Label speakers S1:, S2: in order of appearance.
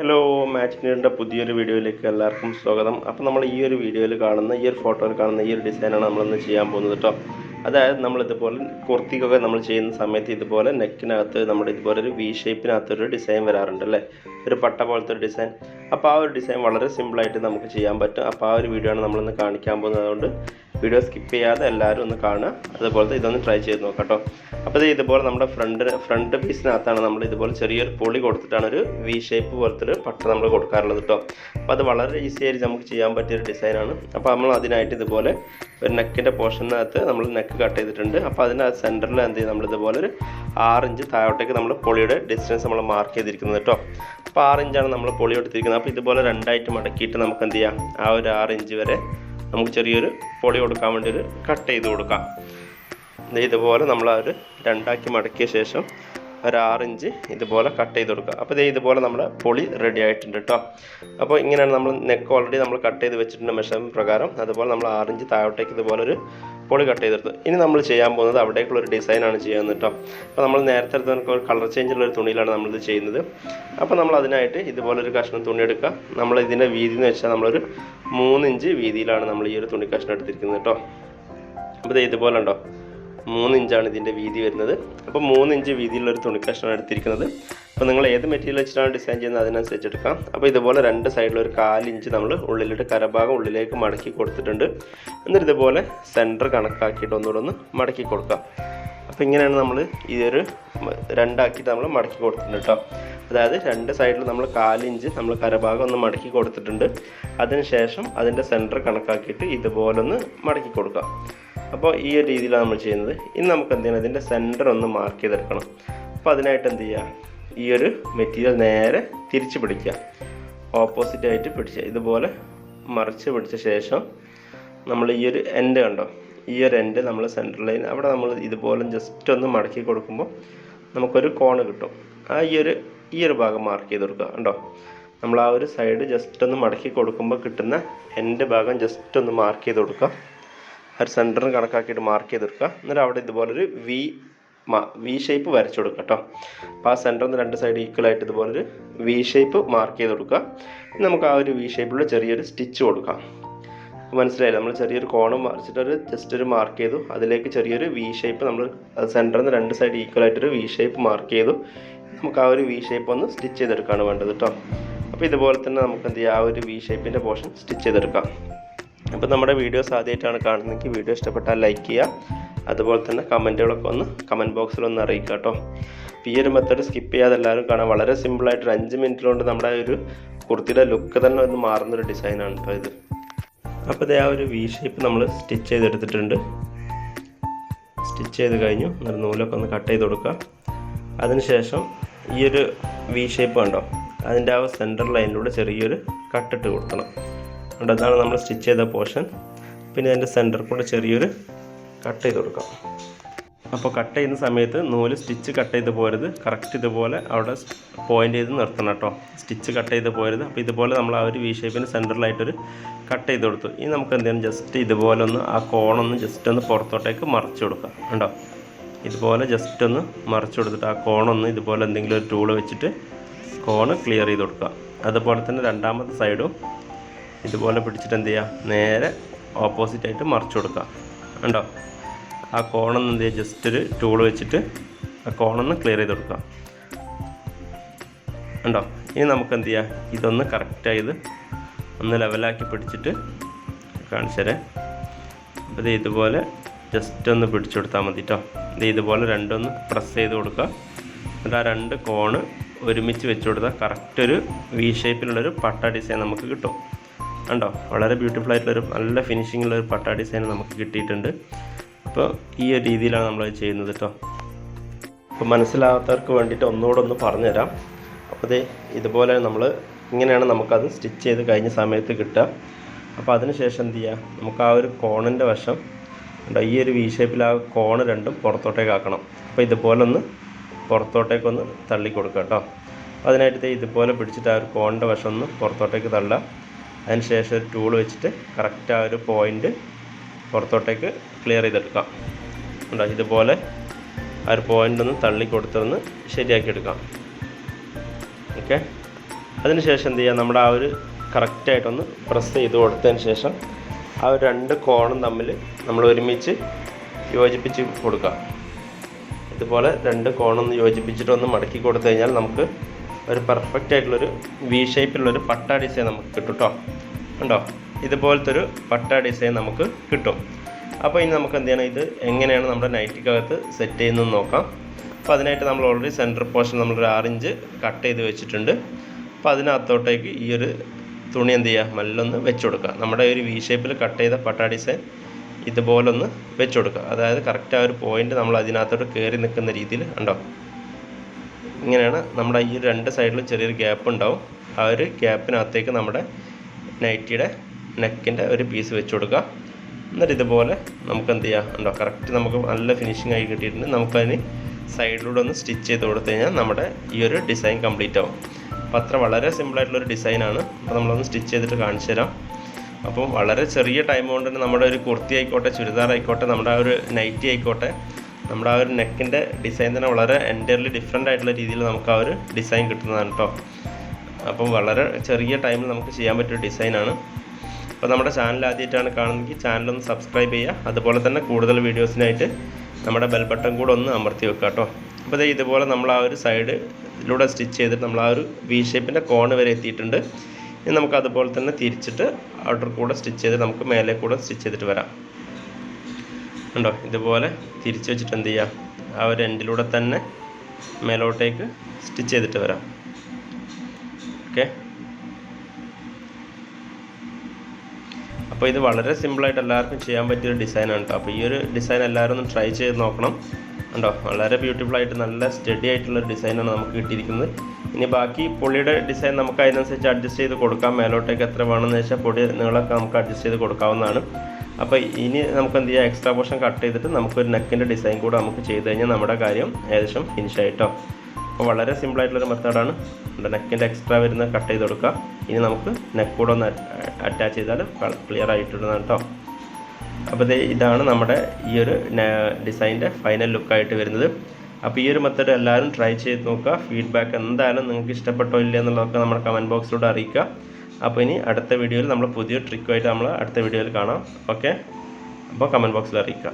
S1: Hello match നീടിന്റെ പുതിയൊരു വീഡിയോയിലേക്ക് എല്ലാവർക്കും സ്വാഗതം. അപ്പോൾ നമ്മൾ ഈ ഒരു വീഡിയോയിൽ കാണുന്ന ഈ ഒരു ഫോട്ടോയിൽ കാണുന്ന ഈ ഒരു ഡിസൈനാണ് നമ്മളിന്ന് ചെയ്യാൻ പോകുന്നത് കേട്ടോ അതായത് നമ്മളിതുപോലെ കുർത്തിക്കൊക്കെ നമ്മൾ ചെയ്യുന്ന സമയത്ത് ഇതുപോലെ നെക്കിനകത്ത് നമ്മുടെ ഇതുപോലെ ഒരു വി ഷേപ്പിനകത്തൊരു ഡിസൈൻ വരാറുണ്ട് അല്ലേ? ഒരു പട്ട പോലത്തെ ഒരു ഡിസൈൻ അപ്പോൾ ആ ഒരു ഡിസൈൻ വളരെ സിമ്പിളായിട്ട് നമുക്ക് ചെയ്യാൻ പറ്റും. അപ്പോൾ ആ ഒരു വീഡിയോ ആണ് നമ്മളിന്ന് കാണിക്കാൻ പോകുന്നത്. അതുകൊണ്ട് വീഡിയോ സ്കിപ്പ് ചെയ്യാതെ എല്ലാവരും ഒന്ന് കാണുക. അതുപോലത്തെ ഇതൊന്ന് ട്രൈ ചെയ്ത് നോക്കാം കേട്ടോ. അപ്പോൾ ഇത് ഇതുപോലെ നമ്മുടെ ഫ്രണ്ട് ഫ്രണ്ട് പീസിനകത്താണ് നമ്മൾ ഇതുപോലെ ചെറിയൊരു പൊളി കൊടുത്തിട്ടാണ് ഒരു വി ഷേപ്പ് പോലത്തെ ഒരു പട്ട നമ്മൾ കൊടുക്കാറുള്ളത് കേട്ടോ. അപ്പോൾ അത് വളരെ ഈസി ആയിട്ട് നമുക്ക് ചെയ്യാൻ പറ്റിയ ഒരു ഡിസൈനാണ് അപ്പോൾ നമ്മൾ അതിനായിട്ട് ഇതുപോലെ ഒരു നെക്കിന്റെ പോർഷനകത്ത് നമ്മൾ നെക്ക് കട്ട് ചെയ്തിട്ടുണ്ട്. അപ്പോൾ അതിനകത്ത് സെന്ററിൽ എന്ത് ചെയ്യും? നമ്മളിതുപോലെ ഒരു ആറ് ഇഞ്ച് താഴോട്ടേക്ക് നമ്മൾ പൊളിയുടെ ഡിസ്റ്റൻസ് നമ്മൾ മാർക്ക് ചെയ്തിരിക്കുന്നത് കേട്ടോ. അപ്പോൾ ആറ് ഇഞ്ചാണ് നമ്മൾ പൊളി എടുത്തിരിക്കുന്നത് അപ്പോൾ ഇതുപോലെ രണ്ടായിട്ട് മടക്കിയിട്ട് നമുക്ക് എന്ത് ചെയ്യാം? ആ ഒരു ആറ് ഇഞ്ച് വരെ നമുക്ക് ചെറിയൊരു പൊളി കൊടുക്കാൻ വേണ്ടി ഒരു കട്ട് ചെയ്ത് കൊടുക്കാം. ഇതുപോലെ നമ്മൾ ആ രണ്ടാക്കി മടക്കിയ ശേഷം ഒരു ആറിഞ്ച് ഇതുപോലെ കട്ട് ചെയ്ത് കൊടുക്കുക. അപ്പോൾ ദേ ഇതുപോലെ നമ്മുടെ പൊളി റെഡി ആയിട്ടുണ്ട് കേട്ടോ അപ്പോൾ ഇങ്ങനെയാണ് നമ്മൾ നെക്ക് ഓൾറെഡി നമ്മൾ കട്ട് ചെയ്ത് വെച്ചിട്ടുണ്ട് മെഷർമെന്റ് പ്രകാരം. അതുപോലെ നമ്മൾ ആറിഞ്ച് താഴോട്ടേക്ക് ഇതുപോലെ ഒരു പൊളി കട്ട് ചെയ്തെടുത്തു ഇനി നമ്മൾ ചെയ്യാൻ പോകുന്നത് അവിടേക്കുള്ള ഒരു ഡിസൈനാണ് ചെയ്യുന്നത് കേട്ടോ അപ്പോൾ നമ്മൾ നേരത്തെ എടുത്ത ഒരു കളർ ചേഞ്ചുള്ള ഒരു തുണിയിലാണ് നമ്മളിത് ചെയ്യുന്നത്. അപ്പോൾ നമ്മൾ അതിനായിട്ട് ഇതുപോലൊരു കഷ്ണം തുണി എടുക്കുക. നമ്മൾ ഇതിന്റെ വീതി എന്ന് വെച്ചാൽ നമ്മളൊരു മൂന്നിഞ്ച് വീതിയിലാണ് നമ്മൾ ഈ ഒരു തുണി കഷ്ണം എടുത്തിരിക്കുന്നത് കേട്ടോ അപ്പോൾ ഇത് ഇതുപോലെ ഉണ്ടോ? മൂന്ന് ഇഞ്ചാണ് ഇതിന്റെ വീതി വരുന്നത്. അപ്പോൾ മൂന്ന് ഇഞ്ച് വീതിയുള്ള ഒരു എടുത്തിരിക്കുന്നത്. അപ്പോൾ നിങ്ങൾ ഏത് മെറ്റീരിയൽ വെച്ചിട്ടാണ് ഡിസൈൻ ചെയ്യുന്നത് അതിനനുസരിച്ച് എടുക്കാം. അപ്പോൾ ഇതുപോലെ രണ്ട് സൈഡിൽ ഒരു കാലിഞ്ച് നമ്മൾ ഉള്ളിലിട്ട് കരഭാഗം ഉള്ളിലേക്ക് മടക്കി കൊടുത്തിട്ടുണ്ട്. എന്നിട്ട് ഇതുപോലെ സെന്റർ കണക്കാക്കിയിട്ട് ഒന്നുകൂടെ ഒന്ന് മടക്കി കൊടുക്കാം. അപ്പോൾ ഇങ്ങനെയാണ് നമ്മൾ ഇതൊരു രണ്ടാക്കിയിട്ട് നമ്മൾ മടക്കി കൊടുത്തിട്ടുണ്ട് കേട്ടോ. അതായത് രണ്ട് സൈഡിൽ നമ്മൾ കാലിഞ്ച് നമ്മൾ കരഭാഗം ഒന്ന് മടക്കി കൊടുത്തിട്ടുണ്ട്. അതിനുശേഷം അതിന്റെ സെന്റർ കണക്കാക്കിയിട്ട് ഇതുപോലെ ഒന്ന് മടക്കി കൊടുക്കാം. അപ്പോൾ ഈ ഒരു രീതിയിലാണ് നമ്മൾ ചെയ്യുന്നത്. ഇനി നമുക്ക് എന്ത് ചെയ്യണം? ഇതിന്റെ സെന്റർ ഒന്ന് മാർക്ക് ചെയ്തെടുക്കണം. അപ്പോൾ അതിനായിട്ട് എന്ത് ചെയ്യുക ഈ ഒരു മെറ്റീരിയൽ നേരെ തിരിച്ച് പിടിക്കുക. ഓപ്പോസിറ്റ് ആയിട്ട് പിടിച്ച്. ഇതുപോലെ മറിച്ച് പിടിച്ച ശേഷം നമ്മൾ ഈ ഒരു എൻഡ് കണ്ടോ? ഈ ഒരു എൻഡ് നമ്മൾ സെൻട്രൽ ലൈൻ അവിടെ നമ്മൾ ഇതുപോലെ ജസ്റ്റ് ഒന്ന് മടക്കി കൊടുക്കുമ്പോൾ നമുക്കൊരു കോണ് കിട്ടും. ആ ഈ ഒരു ഈ ഒരു ഭാഗം മാർക്ക് ചെയ്ത് കൊടുക്കുക. കണ്ടോ? നമ്മൾ ആ ഒരു സൈഡ് ജസ്റ്റ് ഒന്ന് മടക്കി കൊടുക്കുമ്പോൾ കിട്ടുന്ന എൻഡ് ഭാഗം ജസ്റ്റ് ഒന്ന് മാർക്ക് ചെയ്ത് കൊടുക്കുക. ഒരു സെന്ററിന് കണക്കാക്കിയിട്ട് മാർക്ക് ചെയ്ത് കൊടുക്കുക. എന്നിട്ട് അവിടെ ഇതുപോലൊരു വി വി ഷേപ്പ് വരച്ചു കൊടുക്കുക കേട്ടോ അപ്പോൾ ആ സെന്ററിൽ നിന്ന് രണ്ട് സൈഡ് ഈക്വൽ ആയിട്ട് ഇതുപോലൊരു വി ഷേപ്പ് മാർക്ക് ചെയ്ത് കൊടുക്കുക. നമുക്ക് ആ ഒരു വി ഷേപ്പിലുള്ള ചെറിയൊരു സ്റ്റിച്ച് കൊടുക്കാം. മനസ്സിലായില്ല? നമ്മൾ ചെറിയൊരു കോണം വരച്ചിട്ടൊരു ജസ്റ്റ് ഒരു മാർക്ക് ചെയ്തു. അതിലേക്ക് ചെറിയൊരു വി ഷേപ്പ് നമ്മൾ സെന്ററിൽ നിന്ന് രണ്ട് സൈഡ് ഈക്വൽ ആയിട്ടൊരു വി ഷേപ്പ് മാർക്ക് ചെയ്തു. നമുക്ക് ആ ഒരു വി ഷേപ്പ് ഒന്ന് സ്റ്റിച്ച് ചെയ്തെടുക്കുകയാണ് വേണ്ടത് കേട്ടോ അപ്പോൾ ഇതുപോലെ തന്നെ നമുക്ക് എന്ത് ചെയ്യാം? ആ ഒരു വി ഷേപ്പിന്റെ പോർഷൻ സ്റ്റിച്ച് ചെയ്തെടുക്കാം. അപ്പോൾ നമ്മുടെ വീഡിയോസ് ആദ്യമായിട്ടാണ് കാണുന്നതെങ്കിൽ വീഡിയോ ഇഷ്ടപ്പെട്ടാൽ ലൈക്ക് ചെയ്യുക. അതുപോലെ തന്നെ കമന്റുകളൊക്കെ ഒന്ന് കമന്റ് ബോക്സിൽ ഒന്ന് അറിയിക്കുക കേട്ടോ. ഈ ഒരു മെത്തേഡ് സ്കിപ്പ് ചെയ്യാതെ എല്ലാവരും കാണാം. വളരെ സിമ്പിളായിട്ട് ഒരു അഞ്ച് മിനിറ്റ് കൊണ്ട് നമ്മുടെ ഒരു കുർത്തിയുടെ ലുക്ക് തന്നെ ഒന്ന് മാറുന്നൊരു ഡിസൈനാണ് കേട്ടോ ഇത്. അപ്പോൾ ഇതേ ആ ഒരു വി ഷേപ്പ് നമ്മൾ സ്റ്റിച്ച് ചെയ്തെടുത്തിട്ടുണ്ട്. സ്റ്റിച്ച് ചെയ്ത് കഴിഞ്ഞു. എന്നിട്ട് നൂലൊക്കെ ഒന്ന് കട്ട് ചെയ്ത് കൊടുക്കുക. അതിനുശേഷം ഈ ഒരു വി ഷേപ്പ് കണ്ടോ അതിന്റെ ആ സെന്റർ ലൈനിലൂടെ ചെറിയൊരു കട്ടിട്ട് കൊടുക്കണം. അതുകൊണ്ട് അതാണ് നമ്മൾ സ്റ്റിച്ച് ചെയ്ത പോർഷൻ. പിന്നെ അതിന്റെ സെന്റർ കൂടെ ചെറിയൊരു കട്ട് ചെയ്ത് കൊടുക്കാം. അപ്പോൾ കട്ട് ചെയ്യുന്ന സമയത്ത് നൂൽ സ്റ്റിച്ച് കട്ട് ചെയ്ത് പോരുത്. കറക്റ്റ് ഇതുപോലെ അവിടെ പോയിന്റ് ചെയ്ത് നിർത്തണം കേട്ടോ. സ്റ്റിച്ച് കട്ട് ചെയ്ത് പോരുത്. അപ്പോൾ ഇതുപോലെ നമ്മൾ ആ ഒരു വി ഷേപ്പിന് സെന്ററിലായിട്ടൊരു കട്ട് ചെയ്ത് കൊടുത്തു. ഇനി നമുക്ക് എന്ത് ചെയ്യണം? ജസ്റ്റ് ഇതുപോലെ ഒന്ന് ആ കോണൊന്ന് ജസ്റ്റ് ഒന്ന് പുറത്തോട്ടേക്ക് മറിച്ച് കൊടുക്കാം. കണ്ടോ? ഇതുപോലെ ജസ്റ്റ് ഒന്ന് മറിച്ച് കൊടുത്തിട്ട് ആ കോണൊന്ന് ഇതുപോലെ എന്തെങ്കിലും ഒരു ടൂൾ വെച്ചിട്ട് കോണ് ക്ലിയർ ചെയ്ത് കൊടുക്കുക അതുപോലെ തന്നെ രണ്ടാമത്തെ സൈഡും ഇതുപോലെ പിടിച്ചിട്ട് എന്ത് ചെയ്യുക നേരെ ഓപ്പോസിറ്റ് ആയിട്ട് മറിച്ച് കൊടുക്കുക ഉണ്ടോ ആ കോണെന്ന് എന്ത് ചെയ്യുക ജസ്റ്റ് ഒരു ടൂൾ വെച്ചിട്ട് ആ കോണൊന്ന് ക്ലിയർ ചെയ്ത് കൊടുക്കുക ഉണ്ടോ ഇനി നമുക്ക് എന്ത് ചെയ്യാം? ഇതൊന്ന് കറക്റ്റായത് ഒന്ന് ലെവലാക്കി പിടിച്ചിട്ട് കാണിച്ചേരെ അപ്പോൾ ഇത് ഇതുപോലെ ജസ്റ്റ് ഒന്ന് പിടിച്ചു കൊടുത്താൽ മതി കേട്ടോ ഇത് ഇതുപോലെ രണ്ടൊന്ന് പ്രസ് ചെയ്ത് കൊടുക്കുക. എന്നിട്ട് ആ രണ്ട് കോണ് ഒരുമിച്ച് വെച്ച് കൊടുത്താൽ കറക്റ്റ് ഒരു വി ഷേപ്പിലുള്ളൊരു പട്ട ഡിസൈൻ നമുക്ക് കിട്ടും. കണ്ടോ? വളരെ ബ്യൂട്ടിഫുൾ ആയിട്ടുള്ളൊരു നല്ല ഫിനിഷിംഗ് ഉള്ളൊരു പട്ടാ ഡിസൈൻ നമുക്ക് കിട്ടിയിട്ടുണ്ട്. അപ്പോൾ ഈ ഒരു രീതിയിലാണ് നമ്മൾ ചെയ്യുന്നത് കേട്ടോ അപ്പോൾ മനസ്സിലാവാത്തവർക്ക് വേണ്ടിയിട്ട് ഒന്നുകൂടെ ഒന്ന് പറഞ്ഞുതരാം. അപ്പോൾ ദേ ഇതുപോലെ നമ്മൾ ഇങ്ങനെയാണ് നമുക്കത് സ്റ്റിച്ച് ചെയ്ത് കഴിഞ്ഞ സമയത്ത് കിട്ടുക. അപ്പോൾ അതിനുശേഷം എന്ത് ചെയ്യുക നമുക്ക് ആ ഒരു കോണിന്റെ വശം ഉണ്ടോ ഈ ഒരു വി ഷേപ്പിൽ ആ കോണ് രണ്ടും പുറത്തോട്ടേക്ക് ആക്കണം. അപ്പോൾ ഇതുപോലെ ഒന്ന് പുറത്തോട്ടേക്കൊന്ന് തള്ളി കൊടുക്കുക കേട്ടോ അതിനായിട്ട് ഇതുപോലെ പിടിച്ചിട്ട് ആ ഒരു കോണിന്റെ വശം ഒന്ന് പുറത്തോട്ടേക്ക് തള്ളുക. അതിന് ശേഷം ഒരു ടൂൾ വെച്ചിട്ട് കറക്റ്റ് ആ ഒരു പോയിന്റ് പുറത്തോട്ടേക്ക് ക്ലിയർ ചെയ്തെടുക്കാം. ഉണ്ടോ ഇതുപോലെ ആ ഒരു പോയിന്റ് ഒന്ന് തള്ളി കൊടുത്തൊന്ന് ശരിയാക്കി എടുക്കാം ഓക്കെ അതിനുശേഷം എന്ത് ചെയ്യുക നമ്മുടെ ആ ഒരു കറക്റ്റായിട്ടൊന്ന് പ്രസ് ചെയ്ത് കൊടുത്തതിന് ശേഷം ആ ഒരു രണ്ട് കോണും തമ്മിൽ നമ്മൾ ഒരുമിച്ച് യോജിപ്പിച്ച് കൊടുക്കുക ഇതുപോലെ രണ്ട് കോണൊന്ന് യോജിപ്പിച്ചിട്ടൊന്ന് മടക്കി കൊടുത്തു കഴിഞ്ഞാൽ നമുക്ക് ഒരു പെർഫെക്റ്റ് ആയിട്ടുള്ളൊരു വി ഷേപ്പിലുള്ളൊരു പട്ട ഡിസൈൻ നമുക്ക് കിട്ടും കേട്ടോ ഉണ്ടോ ഇതുപോലത്തെ ഒരു പട്ട ഡിസൈൻ നമുക്ക് കിട്ടും. അപ്പോൾ ഇനി നമുക്ക് എന്ത് ചെയ്യണം? ഇത് എങ്ങനെയാണ് നമ്മുടെ നൈറ്റിക്കകത്ത് സെറ്റ് ചെയ്യുന്നത് നോക്കാം. അപ്പോൾ അതിനായിട്ട് നമ്മൾ ഓൾറെഡി സെന്റർ പോർഷൻ നമ്മളൊരു ആറിഞ്ച് കട്ട് ചെയ്ത് വെച്ചിട്ടുണ്ട്. അപ്പോൾ അതിനകത്തോട്ടേക്ക് ഈ ഒരു തുണി എന്ത് ചെയ്യുക? മല്ലൊന്ന് വെച്ച് കൊടുക്കുക. നമ്മുടെ ഒരു വി ഷേപ്പിൽ കട്ട് ചെയ്ത പട്ട ഡിസൈൻ ഇതുപോലൊന്ന് വെച്ച് കൊടുക്കുക. അതായത് കറക്റ്റ് ആ ഒരു പോയിന്റ് നമ്മൾ അതിനകത്തോട്ട് കയറി നിൽക്കുന്ന രീതിയിൽ ഉണ്ടോ ഇങ്ങനെയാണ് നമ്മുടെ ഈ രണ്ട് സൈഡിലും ചെറിയൊരു ഗ്യാപ്പ് ഉണ്ടാവും. ആ ഒരു ഗ്യാപ്പിനകത്തേക്ക് നമ്മുടെ നൈറ്റിയുടെ നെക്കിന്റെ ഒരു പീസ് വെച്ച് കൊടുക്കുക. എന്നിട്ട് ഇതുപോലെ നമുക്ക് എന്ത് ചെയ്യാം? ഉണ്ടോ കറക്റ്റ് നമുക്ക് നല്ല ഫിനിഷിംഗ് ആയി കിട്ടിയിട്ടുണ്ട്. നമുക്കതിന് സൈഡിലൂടെ ഒന്ന് സ്റ്റിച്ച് ചെയ്ത് കൊടുത്തു കഴിഞ്ഞാൽ നമ്മുടെ ഈ ഒരു ഡിസൈൻ കംപ്ലീറ്റ് ആവും. അപ്പോൾ അത്ര വളരെ സിമ്പിളായിട്ടുള്ളൊരു ഡിസൈനാണ് അപ്പോൾ നമ്മളൊന്ന് സ്റ്റിച്ച് ചെയ്തിട്ട് കാണിച്ചു തരാം. അപ്പം വളരെ ചെറിയ ടൈം കൊണ്ട് തന്നെ നമ്മുടെ ഒരു കുർത്തി ആയിക്കോട്ടെ ചുരിദാർ ആയിക്കോട്ടെ നമ്മുടെ ഒരു നൈറ്റി ആയിക്കോട്ടെ നമ്മുടെ ആ ഒരു നെക്കിന്റെ ഡിസൈൻ തന്നെ വളരെ എന്റയർലി ഡിഫറെന്റ് ആയിട്ടുള്ള രീതിയിൽ നമുക്ക് ആ ഒരു ഡിസൈൻ കിട്ടുന്നതാണ് കേട്ടോ അപ്പോൾ വളരെ ചെറിയ ടൈമിൽ നമുക്ക് ചെയ്യാൻ പറ്റിയ ഡിസൈനാണ് അപ്പോൾ നമ്മുടെ ചാനൽ ആദ്യമായിട്ടാണ് കാണുന്നതെങ്കിൽ ചാനലൊന്ന് സബ്സ്ക്രൈബ് ചെയ്യുക. അതുപോലെ തന്നെ കൂടുതൽ വീഡിയോസിനായിട്ട് നമ്മുടെ ബെൽ ബട്ടൺ കൂടെ ഒന്ന് അമർത്തി വെക്കുക കേട്ടോ അപ്പോൾ ഇതുപോലെ നമ്മൾ ആ ഒരു സൈഡിലൂടെ സ്റ്റിച്ച് ചെയ്തിട്ട് നമ്മൾ ആ ഒരു വി ഷേപ്പിന്റെ കോണ് വരെ എത്തിയിട്ടുണ്ട്. ഇനി നമുക്ക് അതുപോലെ തന്നെ തിരിച്ചിട്ട് ഔട്ടർ കൂടെ സ്റ്റിച്ച് ചെയ്ത് നമുക്ക് മേലെ കൂടെ സ്റ്റിച്ച് ചെയ്തിട്ട് വരാം. ഉണ്ടോ? ഇതുപോലെ തിരിച്ച് വെച്ചിട്ട് എന്ത് ചെയ്യാം? ആ ഒരു എൻഡിലൂടെ തന്നെ മേലോട്ടേക്ക് സ്റ്റിച്ച് ചെയ്തിട്ട് വരാം. ഓക്കെ അപ്പോൾ ഇത് വളരെ സിമ്പിളായിട്ട് എല്ലാവർക്കും ചെയ്യാൻ പറ്റിയൊരു ഡിസൈനാണ് കേട്ടോ അപ്പോൾ ഈ ഒരു ഡിസൈൻ എല്ലാവരും ഒന്ന് ട്രൈ ചെയ്ത് നോക്കണം. ഉണ്ടോ വളരെ ബ്യൂട്ടിഫുൾ ആയിട്ട് നല്ല സ്റ്റഡി ആയിട്ടുള്ള ഡിസൈനാണ് നമുക്ക് കിട്ടിയിരിക്കുന്നത്. ഇനി ബാക്കി പൊളിയുടെ ഡിസൈൻ നമുക്ക് അതിനനുസരിച്ച് അഡ്ജസ്റ്റ് ചെയ്ത് കൊടുക്കാം. മേലോട്ടേക്ക് എത്ര വേണമെന്ന് വെച്ചാൽ പൊടി നിങ്ങളൊക്കെ നമുക്ക് അഡ്ജസ്റ്റ് ചെയ്ത് കൊടുക്കാവുന്നതാണ്. അപ്പോൾ ഇനി നമുക്ക് എന്ത് ചെയ്യാം? എക്സ്ട്രാ പോർഷൻ കട്ട് ചെയ്തിട്ട് നമുക്കൊരു നെക്കിന്റെ ഡിസൈൻ കൂടെ നമുക്ക് ചെയ്ത് കഴിഞ്ഞാൽ നമ്മുടെ കാര്യം ഏകദേശം ഫിനിഷ് ആയിട്ടോ. അപ്പോൾ വളരെ സിമ്പിൾ ആയിട്ടുള്ളൊരു മെത്തേഡാണ് നെക്കിന്റെ എക്സ്ട്രാ വരുന്ന കട്ട് ചെയ്ത് കൊടുക്കുക. ഇനി നമുക്ക് നെക്ക് കൂടെ ഒന്ന് അറ്റാച്ച് ചെയ്താൽ ക്ലിയർ ആയിട്ടുള്ളതാണ് കേട്ടോ അപ്പോൾ ഇതാണ് നമ്മുടെ ഈ ഒരു ഡിസൈന്റെ ഫൈനൽ ലുക്കായിട്ട് വരുന്നത്. അപ്പോൾ ഈ ഒരു മെത്തേഡ് എല്ലാവരും ട്രൈ ചെയ്ത് നോക്കുക. ഫീഡ്ബാക്ക് എന്തായാലും നിങ്ങൾക്ക് ഇഷ്ടപ്പെട്ടോ ഇല്ല എന്നുള്ളതൊക്കെ നമ്മുടെ കമന്റ് ബോക്സിലൂടെ അറിയിക്കുക. അപ്പോൾ ഇനി അടുത്ത വീഡിയോയിൽ നമ്മൾ പുതിയ ട്രിക്കുമായിട്ട് നമ്മൾ അടുത്ത വീഡിയോയിൽ കാണാം. ഓക്കെ അപ്പോൾ കമന്റ് ബോക്സിൽ അറിയിക്കുക.